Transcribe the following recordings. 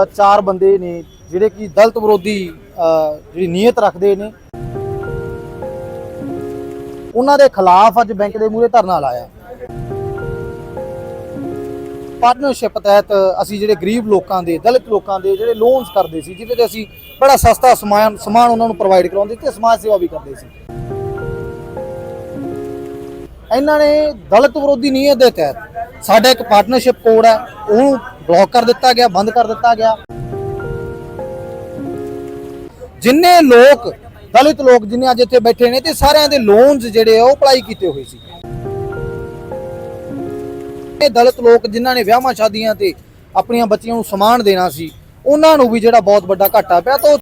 ਚਾਰ ਬੰਦੇ ਨੇ ਜਿਹੜੇ ਕਿ ਦਲਤ ਵਿਰੋਧੀ ਜਿਹੜੀ ਨੀਅਤ ਰੱਖਦੇ ਨੇ। ਉਹਨਾਂ ਦੇ ਖਿਲਾਫ ਅੱਜ ਬੈਂਕ ਦੇ ਮੂਹਰੇ ਧਰਨਾ ਲਾਇਆ। ਪਾਰਟਨਰਸ਼ਿਪ ਤਹਿਤ ਅਸੀਂ ਜਿਹੜੇ ਗਰੀਬ ਲੋਕਾਂ ਦੇ, ਦਲਿਤ ਲੋਕਾਂ ਦੇ ਜਿਹੜੇ ਲੋਨਸ ਕਰਦੇ ਸੀ, ਜਿਹਦੇ ਤੇ ਅਸੀਂ ਬੜਾ ਸਸਤਾ ਸਮਾਨ ਸਮਾਨ ਉਹਨਾਂ ਨੂੰ ਪ੍ਰੋਵਾਈਡ ਕਰਾਉਂਦੇ ਤੇ ਸਮਾਜ ਸੇਵਾ ਵੀ ਕਰਦੇ ਸੀ। ਇਹਨਾਂ ਨੇ ਦਲਿਤ ਵਿਰੋਧੀ ਨੀਅਤ ਦੇ ਤਹਿਤ ਸਾਡਾ ਇੱਕ ਪਾਰਟਨਰਸ਼ਿਪ ਕੋਡ ਹੈ ਉਹ ਬਲੌਕ ਕਰ ਦਿੱਤਾ ਗਿਆ, ਬੰਦ ਕਰ ਦਿੱਤਾ ਗਿਆ। ਜਿੰਨੇ ਲੋਕ, ਦਲਿਤ ਲੋਕ ਜਿੰਨੇ ਅੱਜ ਇੱਥੇ ਬੈਠੇ ਨੇ ਤੇ ਸਾਰਿਆਂ ਦੇ ਲੋਨਸ ਜਿਹੜੇ ਉਹ ਅਪਲਾਈ ਕੀਤੇ ਹੋਏ ਸੀ। ਇਹ ਦਲਿਤ ਲੋਕ ਜਿਨ੍ਹਾਂ ਨੇ ਵਿਆਹਾਂ ਸ਼ਾਦੀਆਂ ਤੇ ਆਪਣੀਆਂ ਬੱਚੀਆਂ ਨੂੰ ਸਮਾਨ ਦੇਣਾ ਸੀ, ਉਹਨਾਂ ਨੂੰ ਵੀ ਜਿਹੜਾ ਬਹੁਤ ਵੱਡਾ ਘਾਟਾ ਪਿਆ ਤਾਂ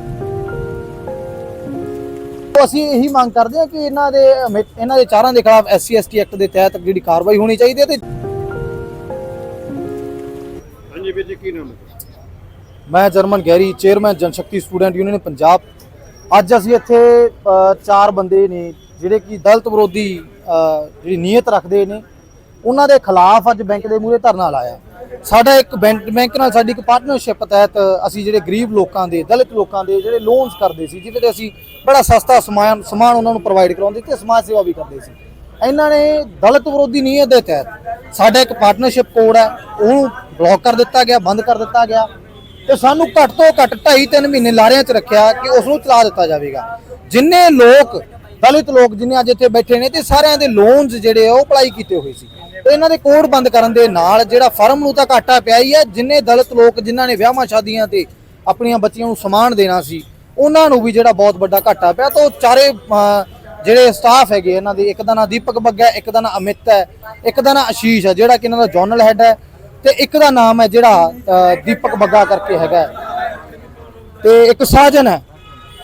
ਅਸੀਂ ਇਹੀ ਮੰਗ ਕਰਦੇ ਹਾਂ ਕਿ ਇਹਨਾਂ ਦੇ ਇਹਨਾਂ ਦੇ ਚਾਰਾਂ ਦੇ ਖਿਲਾਫ ਐਸਸੀ ਐਸਟੀ ਐਕਟ ਦੇ ਤਹਿਤ ਜਿਹੜੀ ਕਾਰਵਾਈ ਹੋਣੀ ਚਾਹੀਦੀ ਹੈ ਤੇ ਹਾਂਜੀ ਵੀਰ ਜੀ, ਕੀ ਨਾਮ ਹੈ ਮੈਂ Jarman Gary chairman Janshakti student union Punjab. ਅੱਜ ਅਸੀਂ ਇੱਥੇ ਚਾਰ ਬੰਦੇ ਨੇ ਜਿਹੜੇ ਕਿ ਦਲਤ ਵਿਰੋਧੀ ਜਿਹੜੀ ਨੀਅਤ ਰੱਖਦੇ ਨੇ, ਉਹਨਾਂ ਦੇ ਖਿਲਾਫ ਅੱਜ ਬੈਂਕ ਦੇ ਮੂਹਰੇ ਧਰਨਾ ਲਾਇਆ। ਸਾਡਾ ਇੱਕ ਬੈਂਕ ਬੈਂਕ ਨਾਲ ਸਾਡੀ ਇੱਕ ਪਾਰਟਨਰਸ਼ਿਪ ਤਹਿਤ ਅਸੀਂ ਜਿਹੜੇ ਗਰੀਬ ਲੋਕਾਂ ਦੇ, ਦਲਿਤ ਲੋਕਾਂ ਦੇ ਜਿਹੜੇ ਲੋਨਸ ਕਰਦੇ ਸੀ, ਜਿਹਦੇ ਤੇ ਅਸੀਂ ਬੜਾ ਸਸਤਾ ਸਮਾਨ ਸਮਾਨ ਉਹਨਾਂ ਨੂੰ ਪ੍ਰੋਵਾਈਡ ਕਰਾਉਂਦੇ ਤੇ ਸਮਾਜ ਸੇਵਾ ਵੀ ਕਰਦੇ ਸੀ। ਇਹਨਾਂ ਨੇ ਦਲਿਤ ਵਿਰੋਧੀ ਨੀਅਤ ਦੇ ਤਹਿਤ ਸਾਡਾ ਇੱਕ ਪਾਰਟਨਰਸ਼ਿਪ ਕੋਡ ਹੈ, ਉਹਨੂੰ ਬਲੌਕ ਕਰ ਦਿੱਤਾ ਗਿਆ, ਬੰਦ ਕਰ ਦਿੱਤਾ ਗਿਆ ਤੇ ਸਾਨੂੰ ਘੱਟ ਤੋਂ ਘੱਟ 2.5 3 ਮਹੀਨੇ ਲਾਰਿਆਂ 'ਚ ਰੱਖਿਆ ਕਿ ਉਸ ਨੂੰ ਚਲਾ ਦਿੱਤਾ ਜਾਵੇਗਾ। ਜਿੰਨੇ ਲੋਕ, ਦਲਿਤ ਲੋਕ ਜਿੰਨੇ ਅੱਜ ਇੱਥੇ ਬੈਠੇ ਨੇ ਤੇ ਸਾਰਿਆਂ ਦੇ ਲੋਨਸ ਜਿਹੜੇ ਆ ਉਹ ਅਪਲਾਈ ਕੀਤੇ ਹੋਏ ਸੀ। ਤੇ ਇਹਨਾਂ ਦੇ ਕੋਡ ਬੰਦ ਕਰਨ ਦੇ ਨਾਲ ਜਿਹੜਾ ਫਰਮ ਨੂੰ ਤਾਂ ਘਾਟਾ ਪਿਆ ਹੀ ਹੈ ਜਿੰਨੇ ਦਲਿਤ ਲੋਕ ਜਿਨ੍ਹਾਂ ਨੇ ਵਿਆਹਾਂ ਸ਼ਾਦੀਆਂ ਤੇ ਆਪਣੀਆਂ ਬੱਚੀਆਂ ਨੂੰ ਸਮਾਨ ਦੇਣਾ ਸੀ, ਉਹਨਾਂ ਨੂੰ ਵੀ ਜਿਹੜਾ ਬਹੁਤ ਵੱਡਾ ਘਾਟਾ ਪਿਆ। ਤਾਂ ਉਹ ਚਾਰੇ ਜਿਹੜੇ ਸਟਾਫ ਹੈਗੇ ਇਹਨਾਂ ਦੇ, ਇੱਕ ਦਾ ਨਾਂ ਦੀਪਕ ਬੱਗਾ, ਇੱਕ ਦਾ ਨਾਂ ਅਮਿਤ ਹੈ, ਇੱਕ ਦਾ ਨਾਂ ਆਸ਼ੀਸ਼ ਹੈ, ਜਿਹੜਾ ਕਿ ਇਹਨਾਂ ਦਾ ਜਨਰਲ ਹੈੱਡ ਹੈ। ਤੇ ਇੱਕ ਦਾ ਨਾਮ ਹੈ ਜਿਹੜਾ ਦੀਪਕ ਬੱਗਾ ਕਰਕੇ ਹੈਗਾ ਹੈ। ਤੇ ਇੱਕ ਸਾਜਨ ਹੈ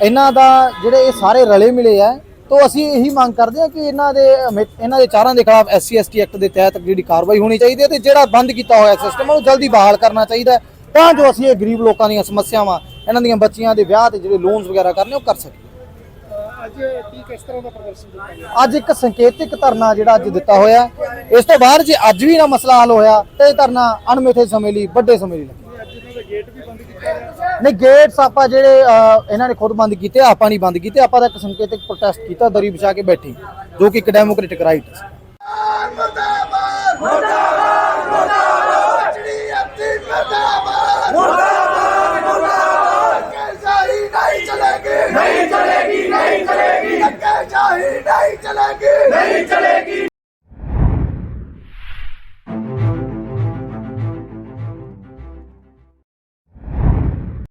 ਇਹਨਾਂ ਦਾ ਜਿਹੜੇ ਇਹ ਸਾਰੇ ਰਲੇ ਮਿਲੇ ਆ ਤੋਂ ਅਸੀਂ ਇਹੀ ਮੰਗ ਕਰਦੇ ਹਾਂ ਕਿ ਇਹਨਾਂ ਦੇ ਇਹਨਾਂ ਦੇ ਚਾਰਾਂ ਦੇ ਖਿਲਾਫ ਐਸਸੀ ਐਸਟੀ ਐਕਟ ਦੇ ਤਹਿਤ ਜਿਹੜੀ ਕਾਰਵਾਈ ਹੋਣੀ ਚਾਹੀਦੀ ਹੈ ਤੇ ਜਿਹੜਾ ਬੰਦ ਕੀਤਾ ਹੋਇਆ ਸਿਸਟਮ ਉਹਨੂੰ ਜਲਦੀ ਬਹਾਲ ਕਰਨਾ ਚਾਹੀਦਾ ਤਾਂ ਜੋ ਅਸੀਂ ਇਹ ਗਰੀਬ ਲੋਕਾਂ ਦੀਆਂ ਸਮੱਸਿਆਵਾਂ, ਇਹਨਾਂ ਦੀਆਂ ਬੱਚੀਆਂ ਦੇ ਵਿਆਹ ਤੇ ਜਿਹੜੇ ਲੋਨਸ ਵਗੈਰਾ ਕਰਨੇ, ਉਹ ਕਰ ਸਕੀਏ ਅੱਜ ਕੀ ਕਿਸ ਤਰ੍ਹਾਂ ਦਾ ਪ੍ਰਦਰਸ਼ਨ ਕੀਤਾ ਗਿਆ? ਅੱਜ ਇੱਕ ਸੰਕੇਤਿਕ ਧਰਨਾ ਜਿਹੜਾ ਅੱਜ ਦਿੱਤਾ ਹੋਇਆ। ਇਸ ਤੋਂ ਬਾਅਦ ਜੇ ਅੱਜ ਵੀ ਨਾ ਮਸਲਾ ਹੱਲ ਹੋਇਆ ਤੇ ਇਹ ਧਰਨਾ ਅਣਮਿੱਥੇ ਸਮੇਂ ਲਈ ਵੱਡੇ ਸਮੇਂ ਲਈ ਲੱਗੇਗਾ। ਅੱਜ ਇਹਨਾਂ ਦਾ ਗੇਟ ਵੀ ਬੰਦ ਕੀਤਾ ਗਿਆ ਨਹੀਂ ਗੇਟਸ ਆਪਾਂ ਜਿਹੜੇ ਇਹਨਾਂ ਨੇ ਖੁਦ ਬੰਦ ਕੀਤੇ ਆਪਾਂ ਨਹੀਂ ਬੰਦ ਕੀਤੇ ਆਪਾਂ ਤਾਂ ਇੱਕ ਸੰਕੇਤਿਕ ਪ੍ਰੋਟੈਸਟ ਕੀਤਾ ਦਰੀ ਵਿਛਾ ਕੇ ਬੈਠੀ ਜੋ ਕਿ ਇੱਕ ਡੈਮੋਕ੍ਰੈਟਿਕ ਰਾਈਟ ਹੈ। ਚਲੇਗੀ। ਨਹੀਂ ਚਲੇਗੀ।